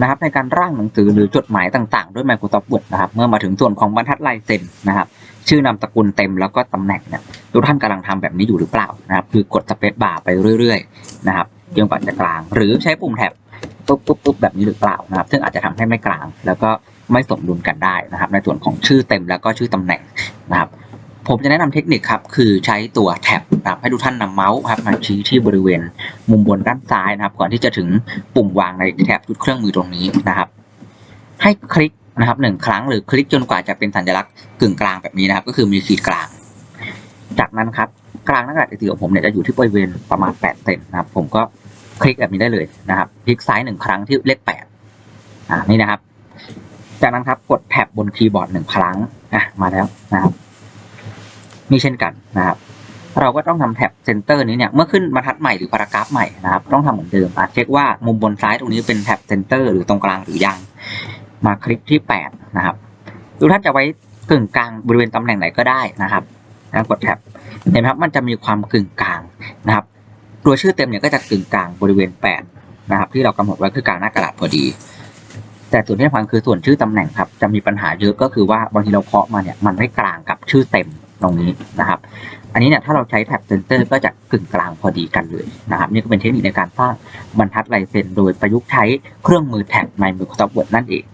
นะครับในการร่างหนังสือหรือจดหมายต่างๆ ด้วย Microsoft Word นะครับเมื่อมาถึงส่วนของบรรทัดลายเซ็นนะครับชื่อนามสกุลเต็มแล้วก็ตำแหน่งเนี่ยทุกท่านกำลังทำแบบนี้อยู่หรือเปล่านะครับคือกดสเปซบาร์ไปเรื่อยๆนะครับจนกว่าจะกลาง หรือใช้ปุ่มแท็บปุ๊บปุ๊บปุ๊บแบบนี้หรือเปล่านะครับซึ่งอาจจะทำให้ไม่กลาง แล้วก็ไม่สมดุลกันได้นะครับ ในส่วนของชื่อเต็มแล้วก็ชื่อตำแหน่งนะครับผมจะแนะนำเทคนิคครับคือใช้ตัวแท็บนะครับให้ทุกท่านนำเมาส์ครับมาชี้ที่บริเวณ มุมบนด้านซ้ายนะครับ ก่อนที่จะถึงปุ่มวางในแท็บชุดเครื่องมือตรงนี้นะครับ ให้คลิกนะครับหนึ่งครั้งหรือคลิกจนกว่าจะเป็นสัญลักษณ์กึ่งกลางแบบนี้นะครับ ก็คือมีขีดกลาง จากนั้นครับกลางหน้ากระดาษ A4 ของผมเนี่ยจะอยู่ที่บริเวณประมาณ8เซนนะครับ ผมก็คลิกแบบนี้ได้เลยนะครับ คลิกซ้ายหนึ่งครั้งที่เลข8อ่านี่นะครับ จากนั้นครับกดแท็บบนคีย์บอร์ดหนึ่งครั้งอะมาแล้วนะครับ นี่เช่นกันนะครับ เราก็ต้องทำแท็บเซนเตอร์นี้เนี่ยเมื่อขึ้นบรรทัดใหม่หรือพารากราฟใหม่นะครับต้องทำเหมือนเดิมอะเช็คว่ามุมบนซ้ายตรงนี้เป็นแท็บเซนเตอร์หรือตรงกลางหรือยัง มาคลิกที่ 8 นะครับทุกท่านจะไว้กึ่งกลางบริเวณตำแหน่งไหนก็ได้นะครับแล้วกดแท็บเห็นไหมครับมันจะมีความกึ่งกลางนะครับ ตัวชื่อเต็มเนี่ยก็จะกึ่งกลางบริเวณ 8 นะครับ ที่เรากำหนดไว้คือกลางหน้ากระดาษพอดี แต่ส่วนที่สำคัญคือส่วนชื่อตำแหน่งครับจะมีปัญหาเยอะก็คือว่าบางทีเราเคาะมาเนี่ยมันไม่กลางกับชื่อเต็ม ตรงนี้นะครับ อันนี้เนี่ยถ้าเราใช้แท็บเซนเตอร์ก็จะกึ่งกลางพอดีกันเลยนะครับ นี่ก็เป็นเทคนิคในการสร้างบรรทัดลายเซ็นโดยประยุกต์ใช้เครื่องมือแท็บใน Microsoft Word นั่นเอง